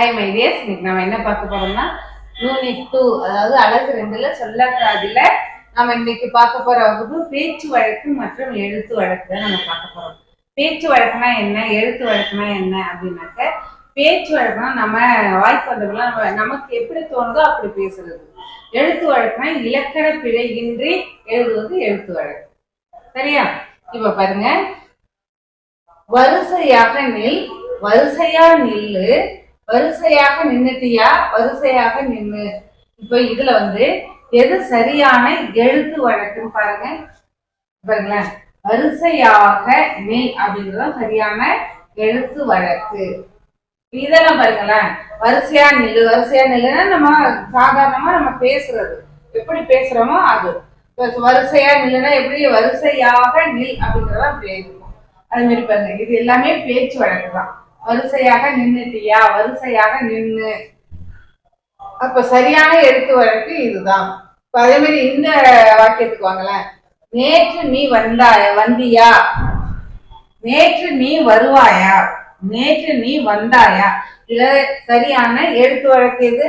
Hi my tears இன்னைக்கு நம்ம என்ன பார்க்க போறோம்னா யூனிட் டூ அதாவது அழகு ரெண்டுல சொல்லக்காதுல நம்ம இன்னைக்கு பார்க்க போற வகுப்பு பேச்சு வழக்கு மற்றும் எழுத்து வழக்கு தான் நம்ம பார்க்க போறோம். பேச்சு வழக்குனா என்ன எழுத்து வழக்குனா என்ன அப்படின்னாக்க பேச்சு வழக்குனா நம்ம வாய்ப்பு வந்தவங்களாம் நம்ம நமக்கு எப்படி தோணுதோ அப்படி பேசுறது. எழுத்து வழக்குனா இலக்கண பிழையின்றி எழுதுவது எழுத்து வழக்கு. சரியா? இப்ப பாருங்க. வரிசையாக நில் வரிசையா நில்லு வரிசையாக நின்னுட்டியா? வரிசையாக நின்று இப்ப இதுல வந்து எது சரியான எழுத்து வழக்குன்னு பாருங்க. பாருங்களேன். வரிசையாக நெய் அப்படிங்கிறது சரியான எழுத்து வழக்கு. இதெல்லாம் பாருங்களேன். வரிசையா நில்லு. வரிசையா நில்லுன்னா நம்ம சாதாரணமா நம்ம பேசுறது. எப்படி பேசுறோமோ அது. வரிசையா நில்லுன்னா எப்படி? வரிசையாக நில் அப்படிங்கறத அப்படி இருக்கும் அது மாதிரி பாருங்க. இது எல்லாமே பேச்சு வழக்கு தான். வரிசையாக நின்னுட்டியா வரிசையாக நின்று அப்ப சரியான எழுத்து வழக்கு இதுதான். இப்ப அதே மாதிரி இந்த வாக்கியத்துக்கு வாங்களேன். நேற்று நீ வந்தாய வந்தியா? நேற்று நீ வருவாயா? நேற்று நீ வந்தாயா? இதுல சரியான எழுத்து வழக்கு இது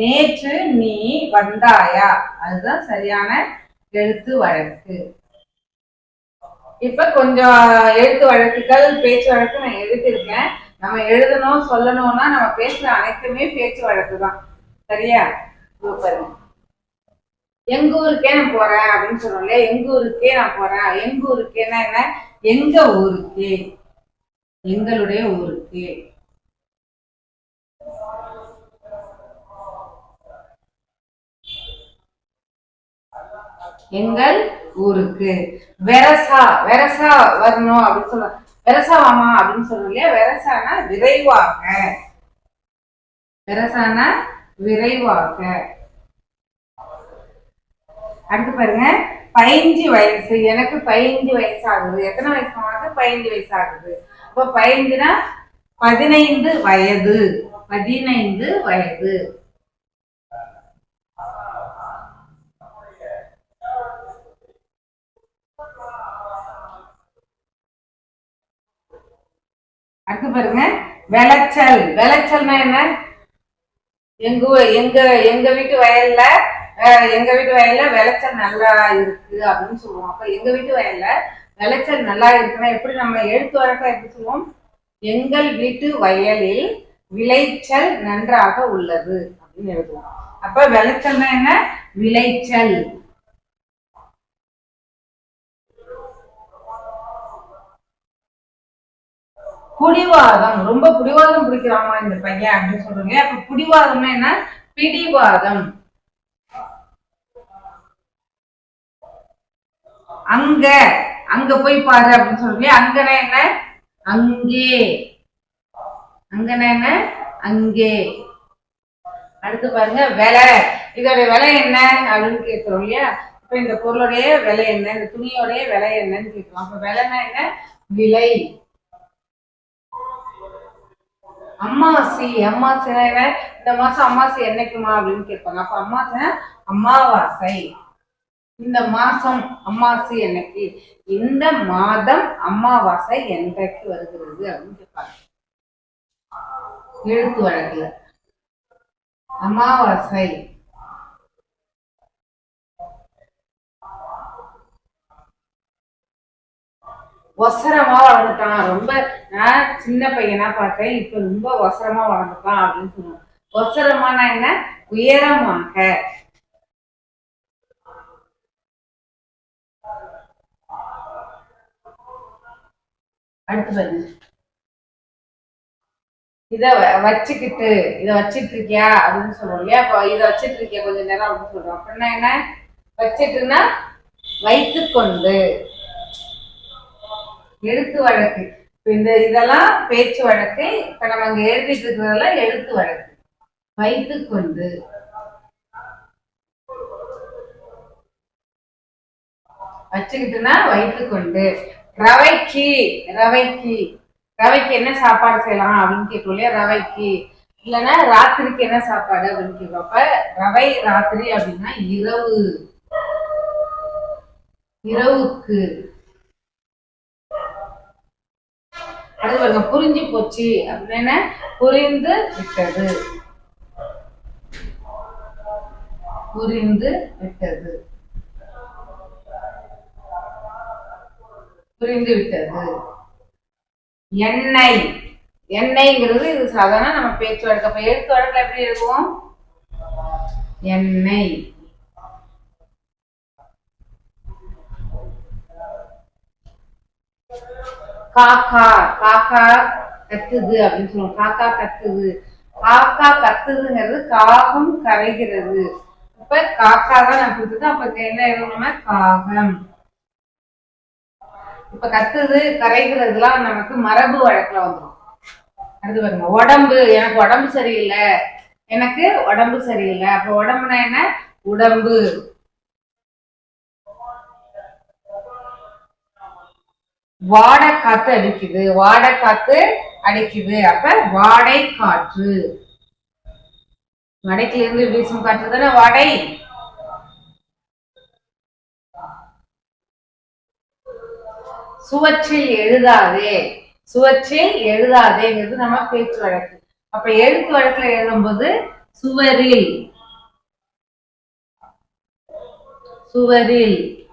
நேற்று நீ வந்தாயா? அதுதான் சரியான எழுத்து வழக்கு. இப்ப கொஞ்சம் எழுத்து வழக்குகள் பேச்சு வழக்கு நான் எழுதியிருக்கேன். நம்ம எழுதணும் சொல்லணும்னா நம்ம பேசுற அனைத்துமே பேச்சு வழக்கு தான். சரியா? பாருங்க. எங்க ஊருக்கே நான் போறேன் அப்படின்னு சொல்றோம்ல எங்க ஊருக்கே நான் போறேன். எங்க ஊருக்கேன்னா என்ன? எங்க ஊருக்கே. எங்களுடைய ஊருக்கு. எங்கள் ஊருக்கு. வெரசா வெரசா வரணும் அப்படின்னு சொல்ல வெரசா அப்படின்னு சொல்லணும் இல்லையா? வெரசானா விரைவாக. வெரசானா விரைவாக. அடுத்து பாருங்க. பதினஞ்சு வயசு. எனக்கு பதினஞ்சு வயசு ஆகுது எத்தனை வயசு ஆகுது பதினஞ்சு வயசு ஆகுது அப்போ பதினஞ்சுனா பதினைந்து வயது. பதினைந்து வயது. அடுத்து பாருங்க. விளைச்சல். விளைச்சல்னா என்ன? எங்க எங்க எங்க வீட்டு வயல்ல எங்க வீட்டு வயல்ல விளைச்சல் நல்லா இருக்கு அப்படின்னு சொல்லுவோம். அப்ப எங்க வீட்டு வயல்ல விளைச்சல் நல்லா இருக்குன்னா எப்படி நம்ம எழுத்து வழக்கம் எப்படி சொல்லுவோம்? எங்கள் வீட்டு வயலில் விளைச்சல் நன்றாக உள்ளது அப்படின்னு எழுதுவோம். அப்ப விளைச்சல்னா என்ன? விளைச்சல். குடிவாதம். ரொம்ப புடிவாதம் பிடிக்கிறாமா இந்த பையன் அப்படின்னு சொல்றீங்க. அப்ப குடிவாதம்னா என்ன? பிடிவாதம். அங்க. அங்க போய் பாரு அப்படின்னு சொல்றீங்க. அங்கனா என்ன? அங்கே. அங்கனா என்ன? அங்கே. அடுத்து பாருங்க விலை. இதோட விலை என்ன அப்படின்னு கேட்கிறோம் இல்லையா? இப்ப இந்த பொருளுடைய விலை என்ன? இந்த துணியோடைய விலை என்னன்னு கேட்கலாம் அப்ப விலைன்னா என்ன? விலை. அம்மாசி அம்மாசினா இந்த மாசம் அம்மாசி என்னைக்குமா அப்படின்னு கேட்பாங்க. அப்ப அம்மாசினா அமாவாசை. இந்த மாசம் அம்மாசி என்னைக்கு? இந்த மாதம் அமாவாசை என்றைக்கு வருகிறது அப்படின்னு கேட்பாங்க. எழுத்து வழக்குல. அமாவாசை. ஒசரமா வளர்ந்துட்டான். ரொம்ப நான் சின்ன பையனா பார்த்தேன். இப்ப ரொம்ப ஒசரமா வளர்ந்துட்டான் அப்படின்னு சொல்லுவோம் ஒசரமானா என்ன? உயரமாக. அடுத்து பாருங்க. இத வச்சுக்கிட்டு இத வச்சிட்டு இருக்கியா அப்படின்னு சொல்றோம் இல்லையா? அப்ப இத வச்சிட்டு இருக்கியா கொஞ்ச நேரம் அப்படின்னு சொல்றோம். அப்படின்னா என்ன? வச்சிட்டுன்னா வைத்துக்கொண்டு. எழுத்து வழக்கு. இந்த இதெல்லாம் பேச்சு வழக்கு இப்ப நம்ம அங்க எழுதிட்டு இருக்கிறதெல்லாம் எழுத்து வழக்கு. வைத்துக்கொண்டு. வச்சுக்கிட்டுனா வைத்துக்கொண்டு. ரவைக்கு ரவைக்கு. ரவைக்கு என்ன சாப்பாடு செய்யலாம் அப்படின்னு கேட்கும் இல்லையா? ரவைக்கு. இல்லைன்னா ராத்திரிக்கு என்ன சாப்பாடு அப்படின்னு கேட்கும் ரவை ராத்திரி அப்படின்னா இரவு. இரவுக்கு. அடுத்து பாருங்க புரிஞ்சு போச்சு அப்படின்னு புரிந்து விட்டது. புரிந்து விட்டது. புரிந்து விட்டது. எண்ணெய். எண்ணெய்ங்கிறது இது சாதாரண நம்ம பேச்சு வழக்கு. அப்ப எழுத்து வழக்கில் எப்படி இருக்கும் எண்ணெய். காக்கா காக்கா கத்துது அப்படின்னு சொல்லுவோம் காக்கா கத்துது. காக்கா கத்துதுங்கிறது காகம் கரைகிறது. இப்ப காக்கா தான் நான் கொடுத்தது. அப்ப என்ன எழுதணும்னா காகம். இப்ப கத்துது கரைகிறதுலாம் நமக்கு மரபு வழக்குல வந்துடும் அடுத்து பாருங்க. உடம்பு. எனக்கு உடம்பு சரியில்லை. எனக்கு உடம்பு சரியில்லை. அப்ப உடம்புனா என்ன? உடம்பு. வாடை காத்து அடிக்குது வாடை காத்து அடிக்குது. அப்ப வாடை காற்று வடக்குல இருந்து வீசும் காற்று தானே? வாடை. சுவற்றில் எழுதாதே. சுவற்றில் எழுதாதேங்கிறது நம்ம பேச்சு வழக்கு. அப்ப எழுத்து வழக்குல எழுதும்போது சுவரில். சுவரில்.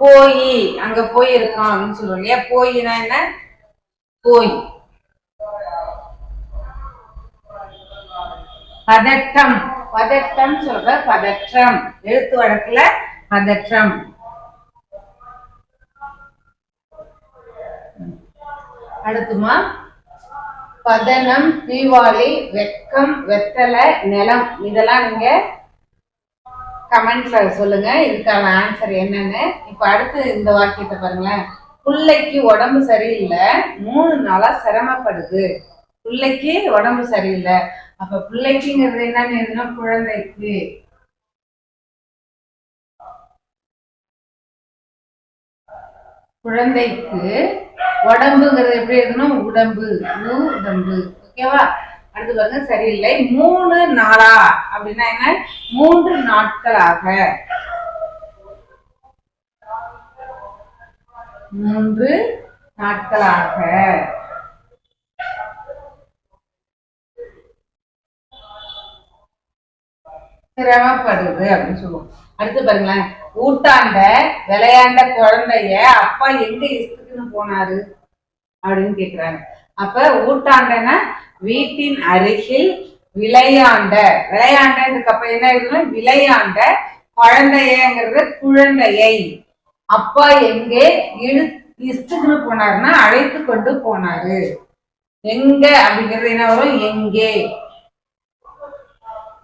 போய் அங்க போய் இருக்கான் அப்படின்னு சொல்லுவோம் இல்லையா போயினா என்ன? போய். பதட்டம் பதட்டம் சொல்ற பதற்றம். எழுத்து வழக்குல பதற்றம். அடுத்துமா? பதனம் தீவாளி வெக்கம் வெத்தலை நிலம். இதெல்லாம் நீங்க கமெண்ட்ல சொல்லுங்க இதுக்கான ஆன்சர் என்னன்னு. இப்ப அடுத்து இந்த வாக்கியத்தை பாருங்களேன். பிள்ளைக்கு உடம்பு சரியில்லை மூணு நாளா சிரமப்படுது. பிள்ளைக்கு உடம்பு சரியில்லை. அப்ப பிள்ளைக்குங்கிறது என்னன்னு குழந்தைக்கு. குழந்தைக்கு உடம்புங்கிறது எப்படி எழுதணும் உடம்பு உடம்பு. ஓகேவா? அடுத்து பாருங்க சரியில்லை. மூணு நாளா? அப்படின்னா என்ன? மூன்று நாட்களாக. மூன்று நாட்களாக. சிரமப்படுது அப்படின்னு சொல்லுவோம். அடுத்து பாருங்களேன். ஊட்டாண்ட விளையாண்ட குழந்தைய அப்பா எங்க இஸ்துக்குன்னு போனாரு? அப்படின்னு கேக்குறாங்க. அப்ப ஊட்டாண்டன வீட்டின் அருகில் விளையாண்ட. விளையாண்டதுக்கு அப்ப என்ன இருக்கணும் விளையாண்ட குழந்தையங்கிறது குழந்தையை. அப்பா எங்கே? இழு இஸ்துக்குன்னு போனாருன்னா அழைத்து கொண்டு போனாரு. எங்க? அப்படிங்கிறது என்ன வரும்? எங்கே?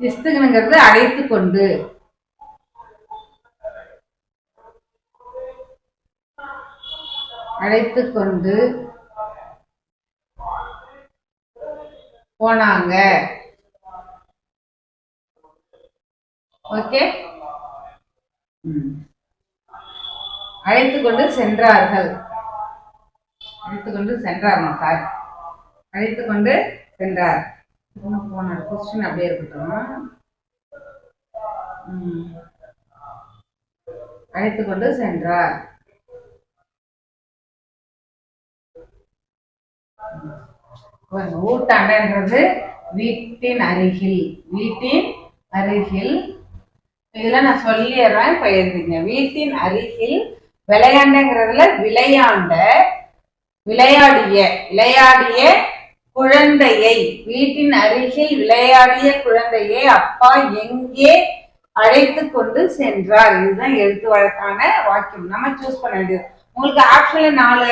இஸ்துகனுங்கிறது அழைத்து கொண்டு. அழைத்து கொண்டு போனாங்க. ஓகே அழைத்து கொண்டு சென்றார்கள். அழைத்து கொண்டு சென்றார்மா சார்? அழைத்து கொண்டு சென்றார். போனார் கொஸ்டின் அப்படியே இருக்கட்டும். அழைத்து கொண்டு சென்றார். ஊட்டாண்டன்றது வீட்டின் அருகில். வீட்டின் அருகில். இதெல்லாம் நான் சொல்லிடுறேன் இப்ப எழுதிங்க. வீட்டின் அருகில் விளையாண்டங்கிறதுல விளையாண்ட விளையாடிய விளையாடிய குழந்தையை வீட்டின் அருகில் விளையாடிய குழந்தையை அப்பா எங்கே அழைத்து கொண்டு சென்றார்? இதுதான் எழுத்து வழக்கான வாக்கியம். நம்ம சூஸ் பண்ண வேண்டியது. உங்களுக்கு ஆப்ஷன்ல நாலு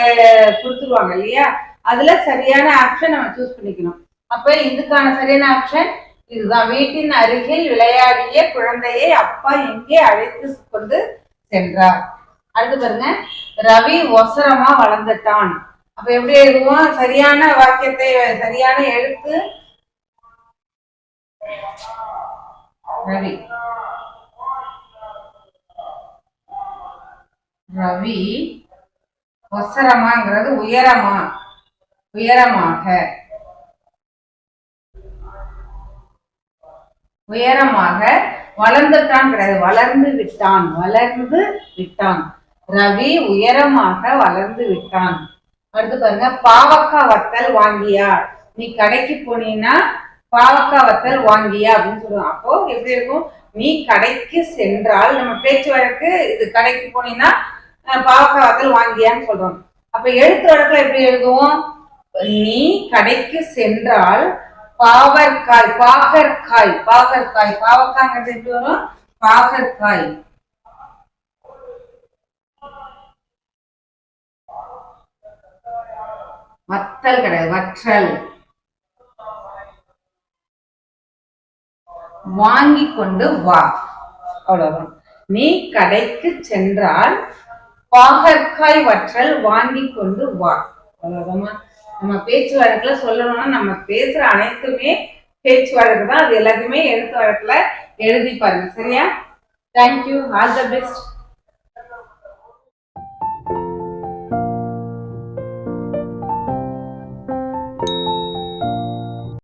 கொடுத்துருவாங்க இல்லையா? அதுல சரியான ஆப்ஷன் நம்ம சூஸ் பண்ணிக்கணும். அப்ப இதுக்கான சரியான ஆப்ஷன் இதுதான். வீட்டின் அருகில் விளையாடிய குழந்தையை அப்பா எங்கே அழைத்து கொண்டு சென்றார். அடுத்து பாருங்க. ரவி ஒசரமா வளர்ந்துட்டான். அப்ப எப்படி எழுதுவோம்? சரியான வாக்கியத்தை சரியான எழுத்து. ரவி. ரவி. ஒசரமாங்கிறது உயரமா? உயரமாக. உயரமாக வளர்ந்துட்டான். கிடையாது வளர்ந்து விட்டான். வளர்ந்து விட்டான். ரவி உயரமாக வளர்ந்து விட்டான். அடுத்து பாருங்க பாவக்காய் வத்தல் வாங்கியா? நீ கடைக்கு போனீன்னா பாவக்காய் வத்தல் வாங்கியா அப்படின்னு சொல்லுவோம் அப்போ எப்படி இருக்கும்? நீ கடைக்கு சென்றால் நம்ம பேச்சு வழக்கு இது கடைக்கு போனீங்கன்னா பாவக்காய் வத்தல் வாங்கியான்னு சொல்றோம். அப்ப எழுத்து வழக்கில் எப்படி எழுதுவோம்? நீ கடைக்கு சென்றால் பாவற்காய் பாகற்காய் பாகற்காய் பாவக்காய்ங்கிறது எப்படி வரும்? பாகற்காய். வத்தல் கிடையாது வற்றல். வாங்கி கொண்டு வா. அவ்வளவுதான். நீ கடைக்கு சென்றால் பாகற்காய் வற்றல் வாங்கி கொண்டு வா. அவ்வளவுதான் நம்ம பேச்சு வழக்குல சொல்லணும்னா நம்ம பேசுற அனைத்துமே பேச்சு வழக்கு தான். அது எல்லாத்தையுமே எழுத்து வழக்குல எழுதி பாருங்க சரியா தேங்க்யூ ஆல் த பெஸ்ட்